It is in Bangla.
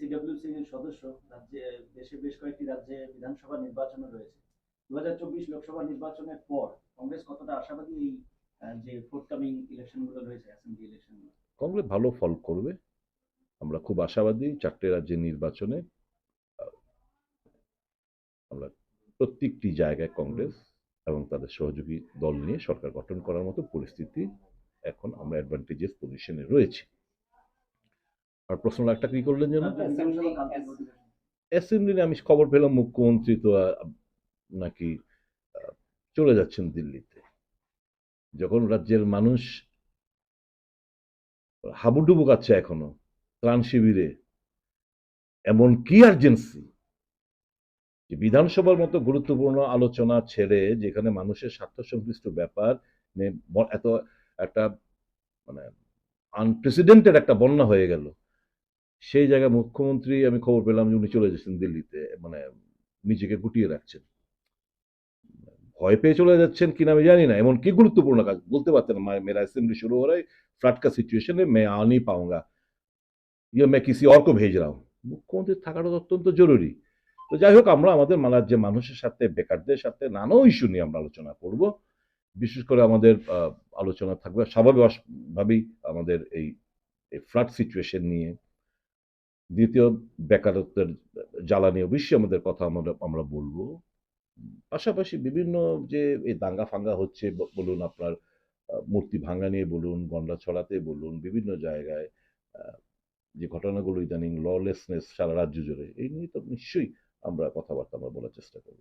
সিডব্লিউসি এর সদস্য রাজ্যে, দেশে বেশ কয়েকটি রাজ্যে বিধানসভা নির্বাচনও রয়েছে। দু হাজার চব্বিশ লোকসভা নির্বাচনের পর কংগ্রেস কতটা আশাবাদী এই যে ফোর্থকামিং ইলেকশনগুলো রয়েছে অ্যাসেম্বলি ইলেকশন কংগ্রেস ভালো ফল করবে। আমরা খুব আশাবাদী চারটে রাজ্যের নির্বাচনে আমরা প্রত্যেকটি জায়গায় কংগ্রেস এবং তাদের সহযোগী দল নিয়ে সরকার গঠন করার মতো পরিস্থিতি এখন আমরা অ্যাডভান্টেজেস পজিশনে রয়েছি। আর প্রশ্ন একটা কি করলেন যেন? অ্যাসেম্বলি আমি খবর পেলাম মুখ্যমন্ত্রী তো নাকি চলে যাচ্ছেন দিল্লিতে। যখন রাজ্যের মানুষ হাবুডুবু কাচ্ছে এখনও ত্রাণ শিবিরে এমন কি আর্জেন্সি যে বিধানসভার মতো গুরুত্বপূর্ণ আলোচনা ছেড়ে যেখানে মানুষের স্বার্থ সংশ্লিষ্ট ব্যাপার এত একটা মানে আনপ্রেসিডেন্টেড একটা বন্যা হয়ে গেল। সেই জায়গায় মুখ্যমন্ত্রী আমি খবর পেলাম যে উনি চলে যাচ্ছেন দিল্লিতে মানে নিজেকে গুটিয়ে রাখছেন ভয় পেয়ে চলে যাচ্ছেন কিনা আমি জানি না এমন কি গুরুত্বপূর্ণ কাজ বলতে পারতেন "मैं- मेरा असेंबली शुरू हो रहा है फ्लड का सिचुएशन है मैं आ नहीं पाऊंगा या मैं किसी और को भेज रहा हूँ মুখ্যমন্ত্রী থাকাটা তো অত্যন্ত জরুরি তো যাই হোক আমরা আমাদের মালার যে মানুষের সাথে বেকারদের সাথে নানা ইস্যু নিয়ে আমরা আলোচনা করব বিশেষ করে আমাদের আহ, আলোচনা থাকবে স্বাভাবিকভাবেই আমাদের এই ফ্লাড সিচুয়েশন নিয়ে দ্বিতীয় বেকারত্বের জ্বালা নিয়ে অবশ্যই আমাদের কথা আমরা আমরা বলব। পাশাপাশি বিভিন্ন যে এই দাঙ্গা ফাঙ্গা হচ্ছে বলুন আপনার মূর্তি ভাঙা নিয়ে বলুন, গন্ডা ছড়াতে বলুন, বিভিন্ন জায়গায় যে ঘটনাগুলো ইদানিং ললেসনেস সারা রাজ্য জুড়ে, এই নিয়ে তো নিশ্চয়ই আমরা কথাবার্তা আমরা বলার চেষ্টা করব।